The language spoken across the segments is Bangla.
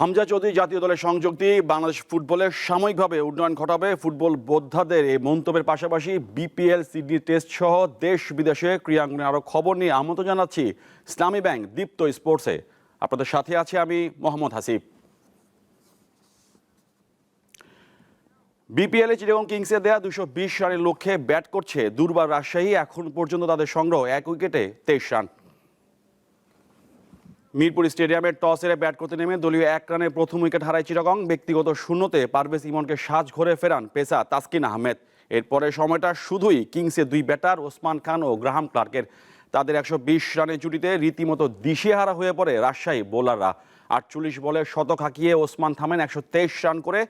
হামজা চৌধুরী জাতীয় দলের সংযোগ দিয়ে বাংলাদেশ ফুটবলের সাময়িকভাবে উন্নয়ন ঘটাবে। ফুটবল বোদ্ধাদের এই মন্তব্যের পাশাপাশি বিপিএল, সিডনি টেস্ট সহ দেশ বিদেশে ক্রীড়াঙ্গনে আরও খবর নিয়ে আমন্ত্রণ জানাচ্ছি ইসলামী ব্যাংক, দীপ্ত স্পোর্টসে। আপনাদের সাথে আছি আমি মোহাম্মদ হাসিফ বিপিএলে চিটাগং কিংসে দেয়া দুশো বিশ রানের লক্ষ্যে ব্যাট করছে দুর্বার রাজশাহী। এখন পর্যন্ত তাদের সংগ্রহ এক উইকেটে তেইশ রান। মিরপুর স্টেডিয়ামে টস হেরে ব্যাট করতে নেমে দলীয় এক রানে প্রথম উইকেট হারায় চিটাগং। ব্যক্তিগত শূন্যতে পারভেজ ইমনকে সাজ ঘরে ফেরান পেসা তাসকিন আহমেদ। এরপরে সময়টা শুধুই কিংসে দুই ব্যাটার ওসমান খান ও গ্রাহাম ক্লার্কের। তাদের একশো বিশ রানের জুটিতে রীতিমতো দিশেহারা হয়ে পড়ে রাজশাহী বোলাররা। আটচল্লিশ বলে শতক হাঁকিয়ে ওসমান থামেন একশো তেইশ রান করে।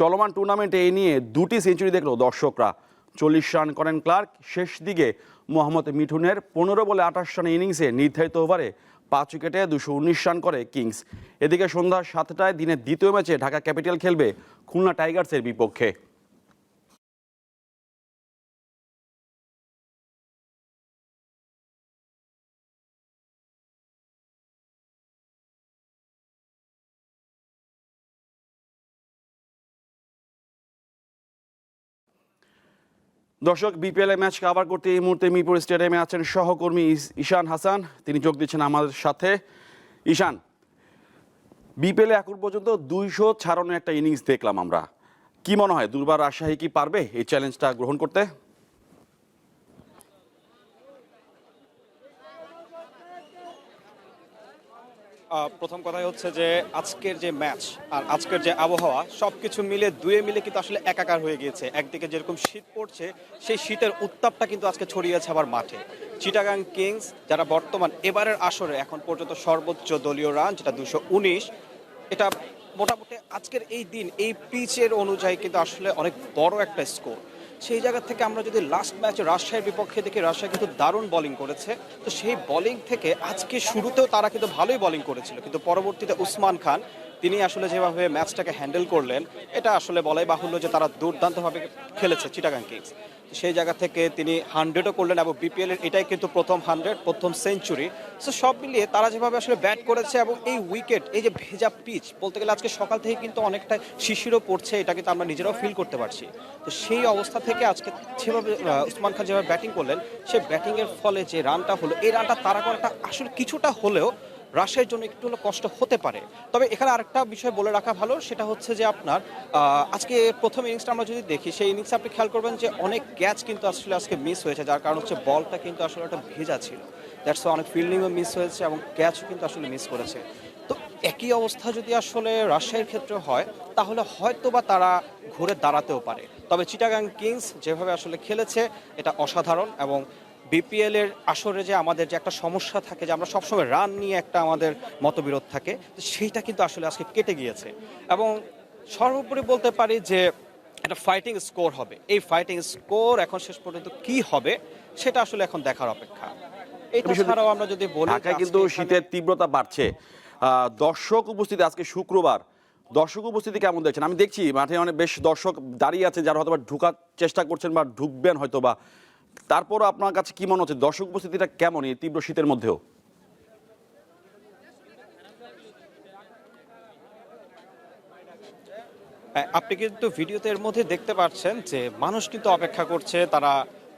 চলমান টুর্নামেন্টে এ নিয়ে দুটি সেঞ্চুরি দেখল দর্শকরা। চল্লিশ রান করেন ক্লার্ক। শেষ দিকে মোহাম্মদ মিঠুনের পনেরো বলে আঠাশ রানের ইনিংসে নির্ধারিত ওভারে পাঁচ উইকেটে দুশো উনিশ রান করে কিংস। এদিকে সন্ধ্যা সাতটায় দিনের দ্বিতীয় ম্যাচে ঢাকা ক্যাপিটাল খেলবে খুলনা টাইগার্সের বিপক্ষে। দর্শক বিপিএলে ম্যাচ কাভার করতে এই মুহূর্তে মিরপুর স্টেডিয়ামে আছেন সহকর্মী ঈশান হাসান। তিনি যোগ দিচ্ছেন আমাদের সাথে। ঈশান বিপিএলে এখন পর্যন্ত দুইশো ছাড়ানো একটা ইনিংস দেখলাম আমরা। কি মনে হয়, দুর্বার রাজশাহী কি পারবে এই চ্যালেঞ্জটা গ্রহণ করতে? প্রথম কথাই হচ্ছে যে আজকের যে ম্যাচ আর আজকের যে আবহাওয়া সব কিছু মিলে, দুয়ে মিলে কিন্তু আসলে একাকার হয়ে গিয়েছে। একদিকে যেরকম শীত পড়ছে, সেই শীতের উত্তাপটা কিন্তু আজকে ছড়িয়েছে আবার মাঠে। চিটাগাং কিংস, যারা বর্তমান এবারের আসরে, এখন পর্যন্ত সর্বোচ্চ দলীয় রান, যেটা দুশো উনিশ, এটা মোটামুটি আজকের এই দিন, এই পিচের অনুযায়ী কিন্তু আসলে অনেক বড় একটা স্কোর। সেই জায়গা থেকে আমরা যদি লাস্ট ম্যাচ রাজশাহীর বিপক্ষে দেখি, রাজশাহী কিন্তু দারুণ বোলিং করেছে। তো সেই বোলিং থেকে আজকে শুরুতেও তারা কিন্তু ভালোই বোলিং করেছিল। কিন্তু পরবর্তীতে উসমান খান, তিনি আসলে যেভাবে ম্যাচটাকে হ্যান্ডেল করলেন, এটা আসলে বলাই বাহুল্য যে তারা দুর্দান্তভাবে খেলেছে চিটাগাং কিংস সেই জায়গা থেকে তিনি হান্ড্রেডও করলেন এবং বিপিএল এর এটাই কিন্তু প্রথম হান্ড্রেড প্রথম সেঞ্চুরি সো সব মিলিয়ে তারা যেভাবে আসলে ব্যাট করেছে এবং এই উইকেট এই যে ভেজা পিচ বলতে গেলে আজকে সকাল থেকে কিন্তু অনেকটা শিশিরও পড়ছে, এটা কিন্তু আমরা নিজেরাও ফিল করতে পারছি। তো সেই অবস্থা থেকে আজকে যেভাবে উসমান খান যেভাবে ব্যাটিং করলেন, সে ব্যাটিংয়ের ফলে যে রানটা হলো, এই রানটা তারা করাটা আসলে কিছুটা হলেও রাশিয়ার জন্য একটু হলো কষ্ট হতে পারে। তবে এখানে আরেকটা বিষয় বলে রাখা ভালো, সেটা হচ্ছে যে আপনার আজকে প্রথম ইনিংসটা আমরা যদি দেখি, সেই ইনিংসে আপনি খেয়াল করবেন যে অনেক ক্যাচ কিন্তু আসলে আজকে মিস হয়েছে, যার কারণ হচ্ছে বলটা কিন্তু আসলে একটা ভেজা ছিল। দ্যাটস অনেক ফিল্ডিংও মিস হয়েছে এবং ক্যাচও কিন্তু আসলে মিস করেছে। তো একই অবস্থা যদি আসলে রাজশাহীর ক্ষেত্রে হয়, তাহলে হয়তো বা তারা ঘুরে দাঁড়াতেও পারে। তবে চিটাগাং কিংস যেভাবে আসলে খেলেছে, এটা অসাধারণ এবং বিপিএল এর আসরে যে আমাদের যে একটা সমস্যা থাকে যে আমরা সবসময় রান নিয়ে একটা আমাদের মতবিরোধ থাকে সেইটা কিন্তু আসলে আজকে কেটে গিয়েছে। এবং সর্বোপরি বলতে পারি যে একটা ফাইটিং স্কোর হবে। এই ফাইটিং স্কোর এখন শেষ পর্যন্ত কি হবে সেটা আসলে এখন দেখার অপেক্ষা। এটা ছাড়াও আমরা যদি বলি ঢাকায় কিন্তু শীতের তীব্রতা বাড়ছে। দর্শক উপস্থিতি আজকে শুক্রবার। দর্শক উপস্থিতি কেমন দেখছেন? আমি দেখছি মাঠে অনেক বেশ দর্শক দাঁড়িয়ে আছে যারা হয়তো বা ঢুকার চেষ্টা করছেন বা ঢুকবেন হয়তো বা তারপরও আপনার কাছে কি মনে হচ্ছে? দর্শক উপস্থিতিটা কেমন এই তীব্র শীতের মধ্যেও? হ্যাঁ, আপনি কিন্তু ভিডিওতে এর মধ্যে দেখতে পাচ্ছেন যে মানুষ কিন্তু অপেক্ষা করছে তারা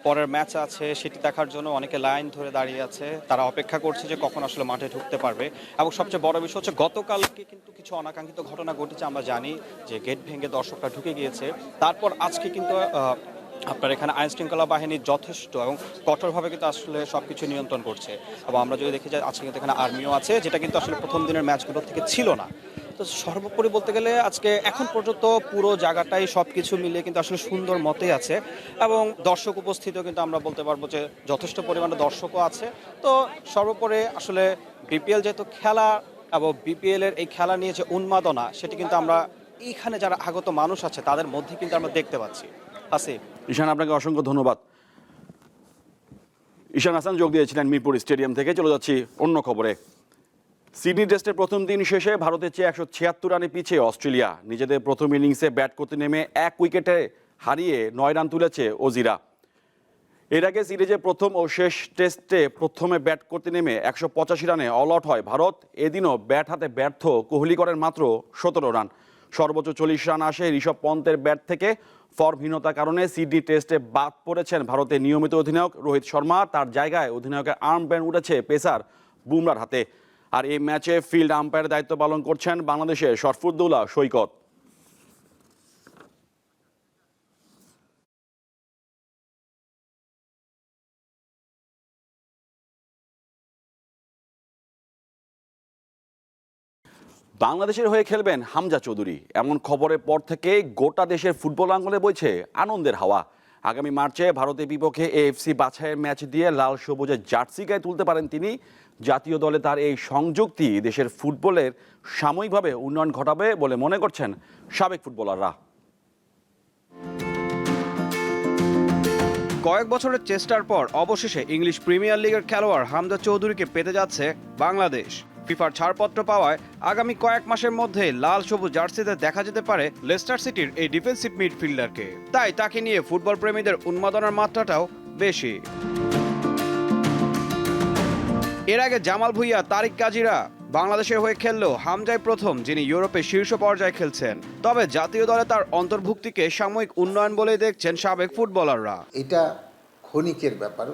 পরের ম্যাচ আছে সেটি দেখার জন্য অনেকে লাইন ধরে দাঁড়িয়ে আছে তারা অপেক্ষা করছে যে কখন আসলে মাঠে ঢুকতে পারবে। এবং সবচেয়ে বড় বিষয় হচ্ছে গতকালকে কিন্তু কিছু অনাকাঙ্ক্ষিত ঘটনা ঘটেছে আমরা জানি যে গেট ভেঙে দর্শকরা ঢুকে গিয়েছে। তারপর আজকে কিন্তু আপনার এখানে আইন শৃঙ্খলা বাহিনী যথেষ্ট এবং কঠোরভাবে কিন্তু আসলে সব কিছু নিয়ন্ত্রণ করছে। এবং আমরা যদি দেখি যে আজকে কিন্তু এখানে আর্মিও আছে, যেটা কিন্তু আসলে প্রথম দিনের ম্যাচগুলো থেকে ছিল না। তো সর্বোপরি বলতে গেলে আজকে এখন পর্যন্ত পুরো জায়গাটাই সব কিছু মিলিয়ে কিন্তু আসলে সুন্দর মতেই আছে এবং দর্শক উপস্থিতিও কিন্তু আমরা বলতে পারব যে যথেষ্ট পরিমাণে দর্শকও আছে। তো সর্বোপরি আসলে বিপিএল যেহেতু খেলা এবং বিপিএল এর এই খেলা নিয়ে যে উন্মাদনা, সেটি কিন্তু আমরা এইখানে যারা আগত মানুষ আছে, তাদের মধ্যে কিন্তু আমরা দেখতে পাচ্ছি। আসিফ ঈশান, আপনাকে অসংখ্য ধন্যবাদ। ঈশান হাসান যোগ দিয়েছিলেন মিরপুর স্টেডিয়াম থেকে। চলে যাচ্ছি অন্য খবরে। সিডনি টেস্টের প্রথম দিন শেষে ভারতের চেয়ে একশো ছিয়াত্তর রানে পিছিয়ে অস্ট্রেলিয়া। নিজেদের প্রথম ইনিংসে ব্যাট করতে নেমে এক উইকেটে হারিয়ে নয় রান তুলেছে ওজিরা। এর আগে সিরিজে প্রথম ও শেষ টেস্টে প্রথমে ব্যাট করতে নেমে একশো পঁচাশি রানে অল আউট হয় ভারত। এদিনও ব্যাট হাতে ব্যর্থ কোহলি করেন মাত্র সতেরো রান। সর্বোচ্চ চল্লিশ রান আসে ঋষভ পন্তের ব্যাট থেকে। ফর্মহীনতার কারণে সিডনি টেস্টে বাদ পড়েছেন ভারতের নিয়মিত অধিনায়ক রোহিত শর্মা। তার জায়গায় অধিনায়কের আর্ম ব্যান্ড উঠেছে পেসার বুমরার হাতে। আর এই ম্যাচে ফিল্ড আম্পায়ারের দায়িত্ব পালন করছেন বাংলাদেশের শরফুদ্দৌলা সৈকত। বাংলাদেশের হয়ে খেলবেন হামজা চৌধুরী। এমন খবরের পর থেকে গোটা দেশের ফুটবল আঙ্গলে বইছে আনন্দের হাওয়া। আগামী মার্চে ভারতের বিপক্ষে এএফসি বাছাইয়ের ম্যাচ দিয়ে লাল সবুজের জার্সি গায়ে তুলতে পারেন তিনি। জাতীয় দলে তার এই সংযুক্তি দেশের ফুটবলের সাময়িকভাবে উন্নয়ন ঘটাবে বলে মনে করছেন সাবেক ফুটবলাররা। কয়েক বছরের চেষ্টার পর অবশেষে ইংলিশ প্রিমিয়ার লিগের খেলোয়াড় হামজা চৌধুরীকে পেতে যাচ্ছে বাংলাদেশ। ফিফার ছাড়পত্র পাওয়ায় আগামী কয়েক মাসের মধ্যে লাল সবুজ জার্সিতে দেখা যেতে পারে লেস্টার সিটির এই ডিফেন্সিভ মিডফিল্ডারকে। তাই তাকে নিয়ে ফুটবল প্রেমীদের উন্মাদনার মাত্রাটাও বেশি। এর আগে জামাল ভুইয়া, তারিক কাজিরা বাংলাদেশের হয়ে খেললেও হামজাই প্রথম, যিনি ইউরোপে শীর্ষ পর্যায়ে খেলছেন। তবে জাতীয় দলে তার অন্তর্ভুক্তিকে সাময়িক উন্নয়ন বলে দেখছেন সাবেক ফুটবলাররা। এটা ক্ষণিকের ব্যাপার।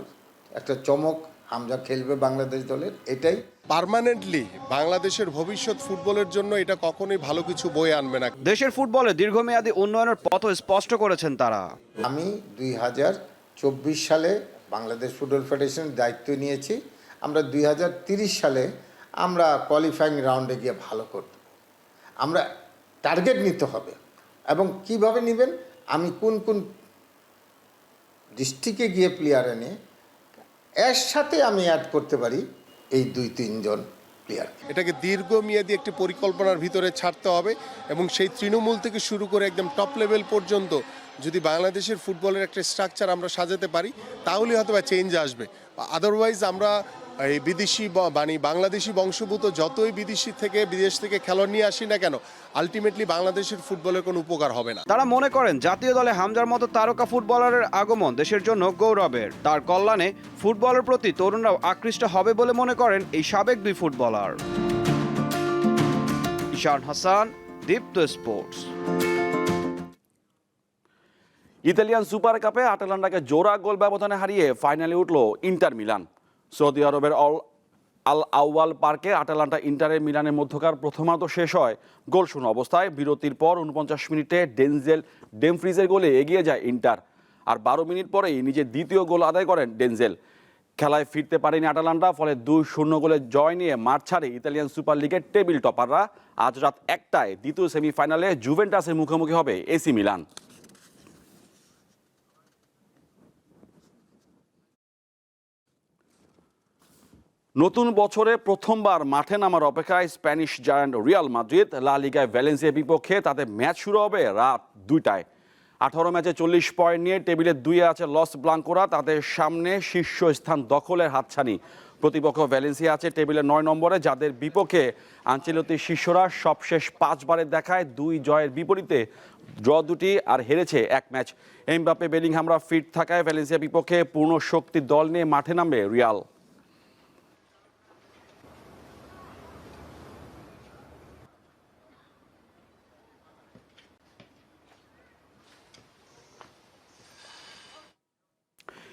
একটা চমক, হামজা খেলবে বাংলাদেশ দলের, এটাই পার্মানেন্টলি বাংলাদেশের ভবিষ্যৎ ফুটবলের জন্য এটা কখনোই ভালো কিছু বয়ে আনবে না। দেশের ফুটবলে দীর্ঘমেয়াদী উন্নয়নের পথ স্পষ্ট করেছেন তারা। আমি দুই হাজার চব্বিশ সালে বাংলাদেশ ফুটবল ফেডারেশনের দায়িত্ব নিয়েছি। আমরা দুই হাজার তিরিশ সালে আমরা কোয়ালিফাইং রাউন্ডে গিয়ে ভালো করব। আমরা টার্গেট নিতে হবে। এবং কীভাবে নেবেন? আমি কোন কোন ডিস্ট্রিক্টে গিয়ে প্লেয়ার এনে এর সাথে আমি অ্যাড করতে পারি। এই দুই, তিনজন প্লেয়ার এটাকে দীর্ঘমেয়াদী একটি পরিকল্পনার ভিতরে ছাড়তে হবে এবং সেই তৃণমূল থেকে শুরু করে একদম টপ লেভেল পর্যন্ত যদি বাংলাদেশের ফুটবলের একটা স্ট্রাকচার আমরা সাজাতে পারি তাহলে হয়তো বা চেঞ্জ আসবে। আদারওয়াইজ আমরা এই বিদেশি মানে বাংলাদেশি বংশভূত যতই বিদেশি থেকে বিদেশ থেকে খেলোয়াড় নিয়ে আসি না কেন আলটিমেটলি বাংলাদেশের ফুটবলের কোনো উপকার হবে না। তারা মনে করেন জাতীয় দলে হামজার মতো তারকা ফুটবলারের আগমন দেশের জন্য গৌরবের। তার কল্যাণে ফুটবলের প্রতি তরুণরাও আকৃষ্ট হবে বলে মনে করেন এই সাবেক দুই footballer. Ishan Hasan Dipto sports. Italian super কাপে আটালান্টাকে জোড়া গোল ব্যবধানে হারিয়ে ফাইনালে উঠল ইন্টার মিলান। সৌদি আরবের অল আল আউয়াল পার্কে আটালান্টা ইন্টারের মিলানের মধ্যকার প্রথমার্ধ শেষ হয়। গোল শূন্য অবস্থায় বিরতির পর উনপঞ্চাশ মিনিটে ডেনজেল ডেমফ্রিজের গোলে এগিয়ে যায় ইন্টার। আর বারো মিনিট পরেই নিজের দ্বিতীয় গোল আদায় করেন ডেনজেল। খেলায় ফিরতে পারেনি আটালান্টা, ফলে দুই শূন্য গোলে জয় নিয়ে মাঠ ছাড়ে ইতালিয়ান সুপার লিগের টেবিল টপাররা। আজ রাত একটায় দ্বিতীয় সেমিফাইনালে জুভেন্টাসের মুখোমুখি হবে এসি মিলান। নতুন বছরে প্রথমবার মাঠে নামার অপেক্ষায় স্প্যানিশ জায়ান্ট রিয়াল মাদ্রিদ লা লিগায় ভ্যালেন্সিয়ার বিপক্ষে তাদের ম্যাচ শুরু হবে রাত দুইটায়। আঠারো ম্যাচে চল্লিশ পয়েন্ট নিয়ে টেবিলের দুইয়ে আছে লস ব্লাঙ্কোরা, তাদের সামনে শীর্ষ স্থান দখলের হাতছানি। প্রতিপক্ষ ভ্যালেন্সিয়া আছে টেবিলের নয় নম্বরে, যাদের বিপক্ষে আঞ্চলিক শিষ্যরা সবশেষ পাঁচবারের দেখায় দুই জয়ের বিপরীতে ড্র দুটি আর হেরেছে এক ম্যাচ। এমবাপে বেলিংহামরা ফিট থাকায় ভ্যালেন্সিয়া বিপক্ষে পূর্ণ শক্তি দল নিয়ে মাঠে নামবে রিয়াল।